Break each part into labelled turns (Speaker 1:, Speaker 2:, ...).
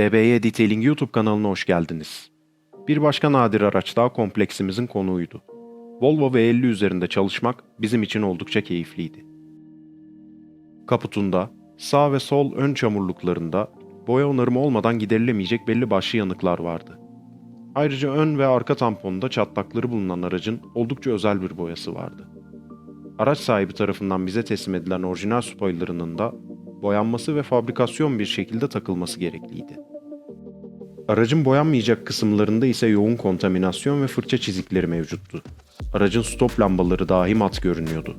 Speaker 1: DBY Detailing YouTube kanalına hoş geldiniz. Bir başka nadir araç daha kompleksimizin konuğuydu. Volvo V50 üzerinde çalışmak bizim için oldukça keyifliydi. Kaputunda, sağ ve sol ön çamurluklarında boya onarımı olmadan giderilemeyecek belli başlı yanıklar vardı. Ayrıca ön ve arka tamponunda çatlakları bulunan aracın oldukça özel bir boyası vardı. Araç sahibi tarafından bize teslim edilen orijinal spoilerının da boyanması ve fabrikasyon bir şekilde takılması gerekliydi. Aracın boyanmayacak kısımlarında ise yoğun kontaminasyon ve fırça çizikleri mevcuttu. Aracın stop lambaları dahi mat görünüyordu.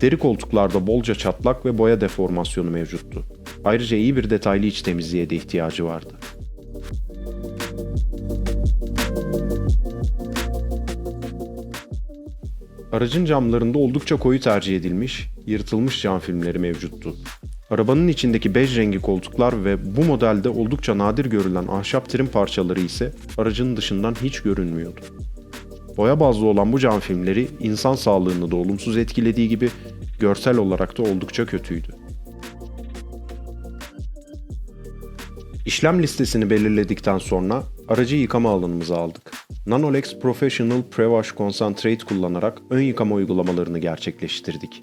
Speaker 1: Deri koltuklarda bolca çatlak ve boya deformasyonu mevcuttu. Ayrıca iyi bir detaylı iç temizliğe de ihtiyacı vardı. Aracın camlarında oldukça koyu tercih edilmiş, yırtılmış cam filmleri mevcuttu. Arabanın içindeki bej rengi koltuklar ve bu modelde oldukça nadir görülen ahşap trim parçaları ise aracın dışından hiç görünmüyordu. Boya bazlı olan bu cam filmleri insan sağlığını da olumsuz etkilediği gibi görsel olarak da oldukça kötüydü. İşlem listesini belirledikten sonra aracı yıkama alanımıza aldık. Nanolex Professional Prewash Concentrate kullanarak ön yıkama uygulamalarını gerçekleştirdik.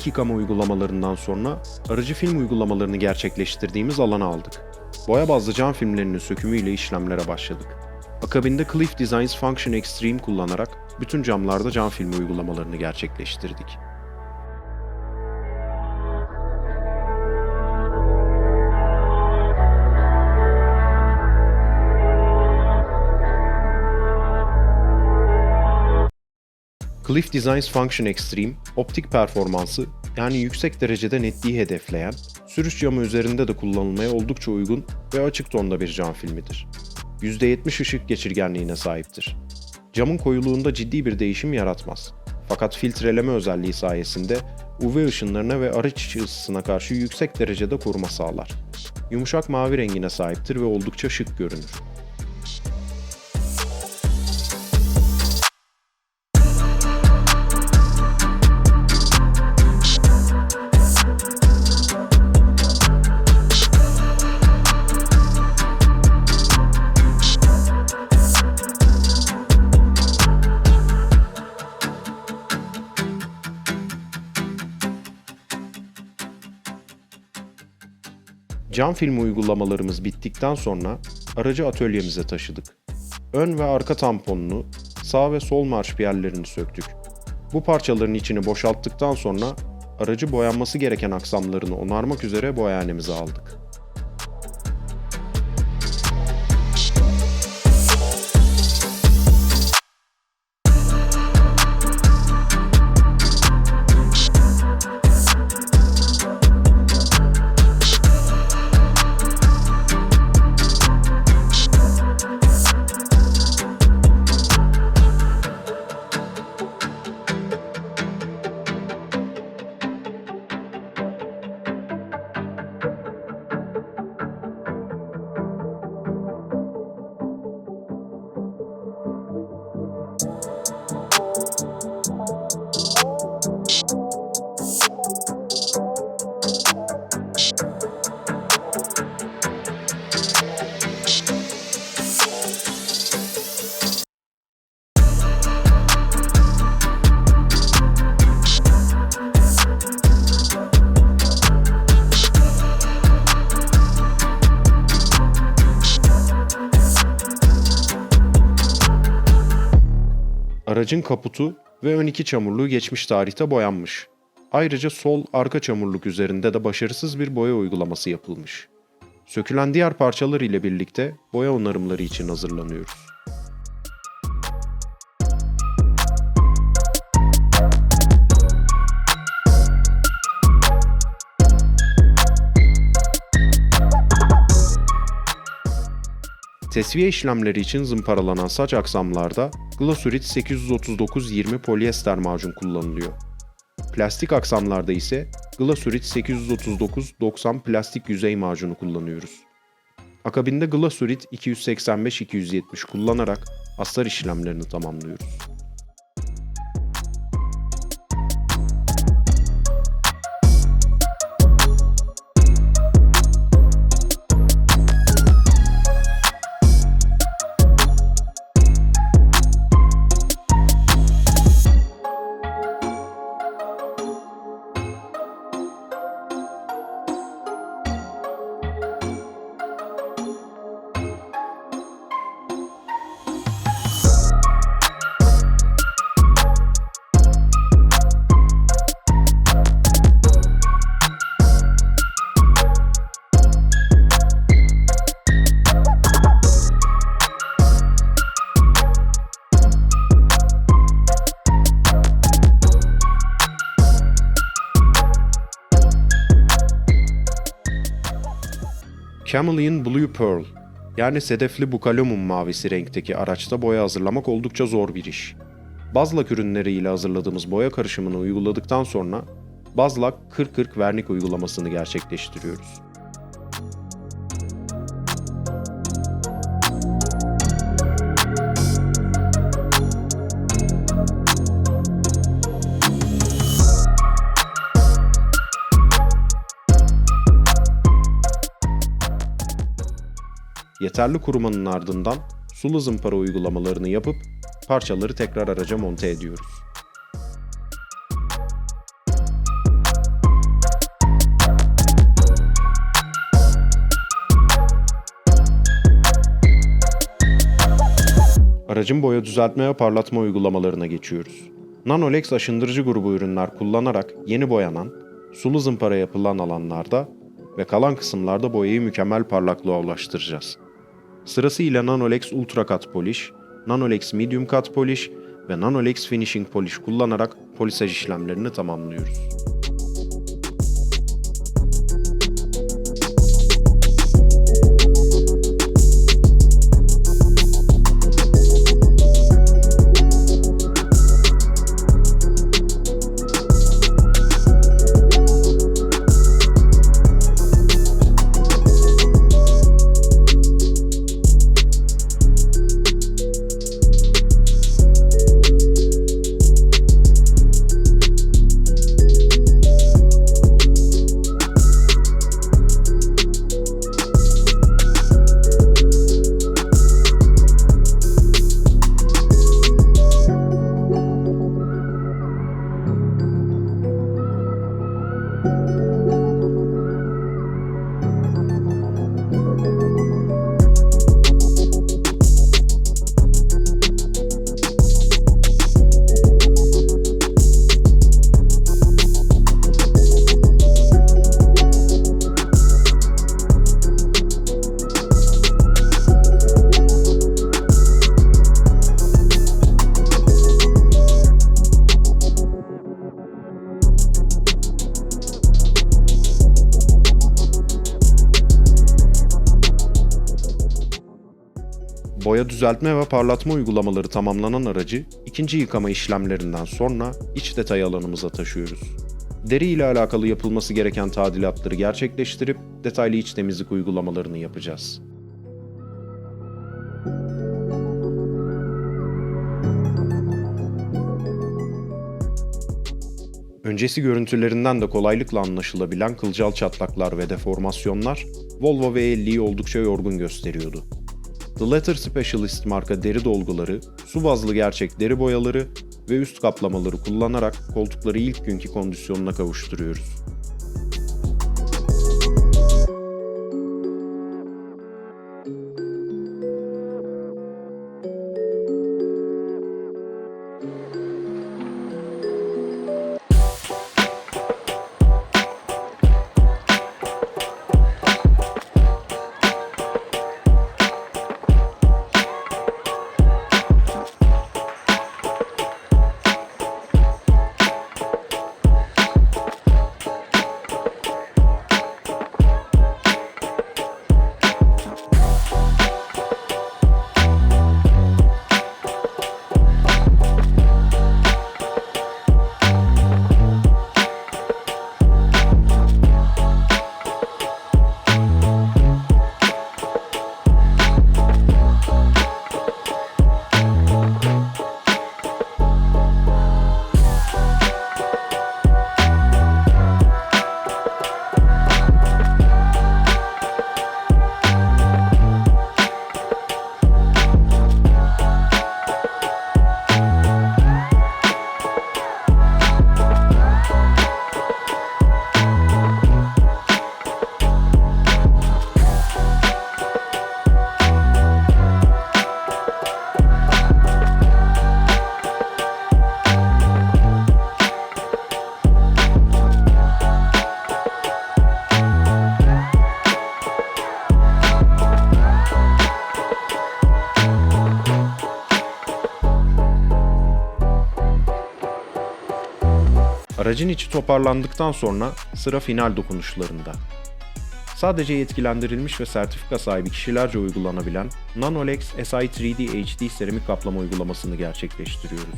Speaker 1: İlk yıkama uygulamalarından sonra aracı film uygulamalarını gerçekleştirdiğimiz alana aldık. Boya bazlı cam filmlerinin sökümüyle işlemlere başladık. Akabinde Cliff Designs Function Extreme kullanarak bütün camlarda cam filmi uygulamalarını gerçekleştirdik. Cliff Designs Function Extreme, optik performansı yani yüksek derecede netliği hedefleyen, sürüş camı üzerinde de kullanılmaya oldukça uygun ve açık tonda bir cam filmidir. %70 ışık geçirgenliğine sahiptir. Camın koyuluğunda ciddi bir değişim yaratmaz. Fakat filtreleme özelliği sayesinde UV ışınlarına ve araç içi ısısına karşı yüksek derecede koruma sağlar. Yumuşak mavi rengine sahiptir ve oldukça şık görünür. Cam film uygulamalarımız bittikten sonra aracı atölyemize taşıdık. Ön ve arka tamponunu, sağ ve sol marşpiyerlerini söktük. Bu parçaların içini boşalttıktan sonra aracı boyanması gereken aksamlarını onarmak üzere boyahanemize aldık. Aracın kaputu ve ön iki çamurluğu geçmiş tarihte boyanmış. Ayrıca sol arka çamurluk üzerinde de başarısız bir boya uygulaması yapılmış. Sökülen diğer parçalar ile birlikte boya onarımları için hazırlanıyoruz. Tesviye işlemleri için zımparalanan saç aksamlarda Glasurit 839-20 polyester macun kullanılıyor. Plastik aksamlarda ise Glasurit 839-90 plastik yüzey macunu kullanıyoruz. Akabinde Glasurit 285-270 kullanarak astar işlemlerini tamamlıyoruz. Camelian Blue Pearl yani sedefli bukalomum mavisi renkteki araçta boya hazırlamak oldukça zor bir iş. Bazlak ürünleri ile hazırladığımız boya karışımını uyguladıktan sonra Bazlak 40-40 vernik uygulamasını gerçekleştiriyoruz. Yeterli kurumanın ardından sulu zımpara uygulamalarını yapıp parçaları tekrar araca monte ediyoruz. Aracın boya düzeltme ve parlatma uygulamalarına geçiyoruz. Nanolex aşındırıcı grubu ürünler kullanarak yeni boyanan, sulu zımpara yapılan alanlarda ve kalan kısımlarda boyayı mükemmel parlaklığa ulaştıracağız. Sırasıyla Nanolex Ultra Cut Polish, Nanolex Medium Cut Polish ve Nanolex Finishing Polish kullanarak polisaj işlemlerini tamamlıyoruz. Boya düzeltme ve parlatma uygulamaları tamamlanan aracı ikinci yıkama işlemlerinden sonra iç detay alanımıza taşıyoruz. Deri ile alakalı yapılması gereken tadilatları gerçekleştirip detaylı iç temizlik uygulamalarını yapacağız. Öncesi görüntülerinden de kolaylıkla anlaşılabilen kılcal çatlaklar ve deformasyonlar Volvo V50'yi oldukça yorgun gösteriyordu. The Letter Specialist marka deri dolguları, su bazlı gerçek deri boyaları ve üst kaplamaları kullanarak koltukları ilk günkü kondisyonuna kavuşturuyoruz. Aracın içi toparlandıktan sonra sıra final dokunuşlarında. Sadece yetkilendirilmiş ve sertifika sahibi kişilerce uygulanabilen Nanolex SI 3D HD seramik kaplama uygulamasını gerçekleştiriyoruz.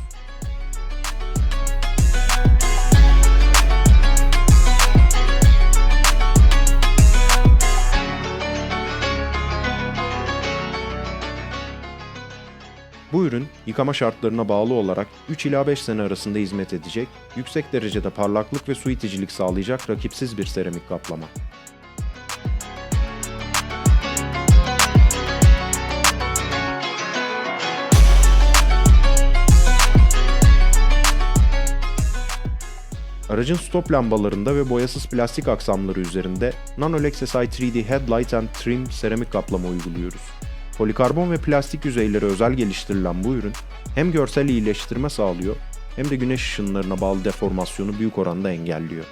Speaker 1: Bu ürün yıkama şartlarına bağlı olarak 3 ila 5 sene arasında hizmet edecek, yüksek derecede parlaklık ve su iticilik sağlayacak rakipsiz bir seramik kaplama. Aracın stop lambalarında ve boyasız plastik aksamları üzerinde Nanolex SI 3D Headlight and Trim seramik kaplama uyguluyoruz. Polikarbon ve plastik yüzeyleri özel geliştirilen bu ürün hem görsel iyileştirme sağlıyor hem de güneş ışınlarına bağlı deformasyonu büyük oranda engelliyor.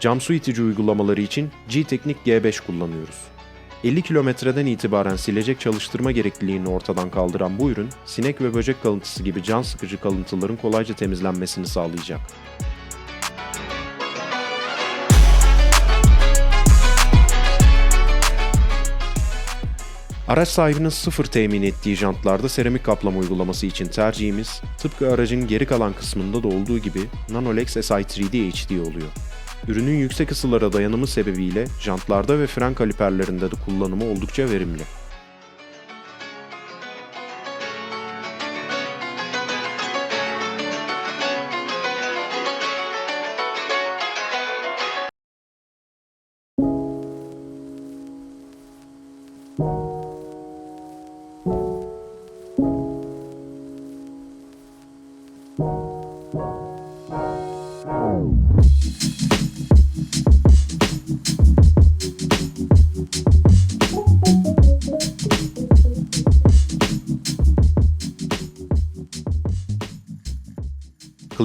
Speaker 1: Cam su itici uygulamaları için G-Teknik G5 kullanıyoruz. 50 kilometreden itibaren silecek çalıştırma gerekliliğini ortadan kaldıran bu ürün, sinek ve böcek kalıntısı gibi can sıkıcı kalıntıların kolayca temizlenmesini sağlayacak. Araç sahibinin sıfır temin ettiği jantlarda seramik kaplama uygulaması için tercihimiz, tıpkı aracın geri kalan kısmında da olduğu gibi Nanolex SI 3D HD oluyor. Ürünün yüksek ısılara dayanımı sebebiyle jantlarda ve fren kaliperlerinde de kullanımı oldukça verimli.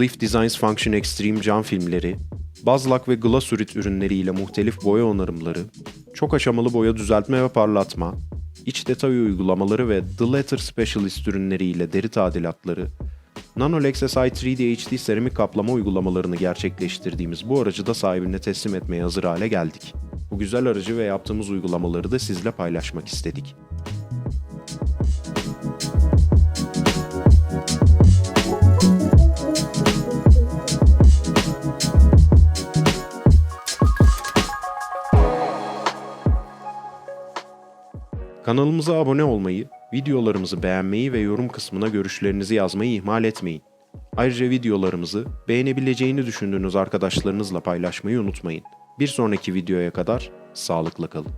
Speaker 1: Cliff Designs Function Extreme cam filmleri, Bazlak ve glasurit ürünleriyle muhtelif boya onarımları, çok aşamalı boya düzeltme ve parlatma, iç detay uygulamaları ve The Letter Specialist ürünleriyle deri tadilatları, Nanolex SI 3D HD seramik kaplama uygulamalarını gerçekleştirdiğimiz bu aracı da sahibine teslim etmeye hazır hale geldik. Bu güzel aracı ve yaptığımız uygulamaları da sizle paylaşmak istedik. Kanalımıza abone olmayı, videolarımızı beğenmeyi ve yorum kısmına görüşlerinizi yazmayı ihmal etmeyin. Ayrıca videolarımızı beğenebileceğini düşündüğünüz arkadaşlarınızla paylaşmayı unutmayın. Bir sonraki videoya kadar sağlıkla kalın.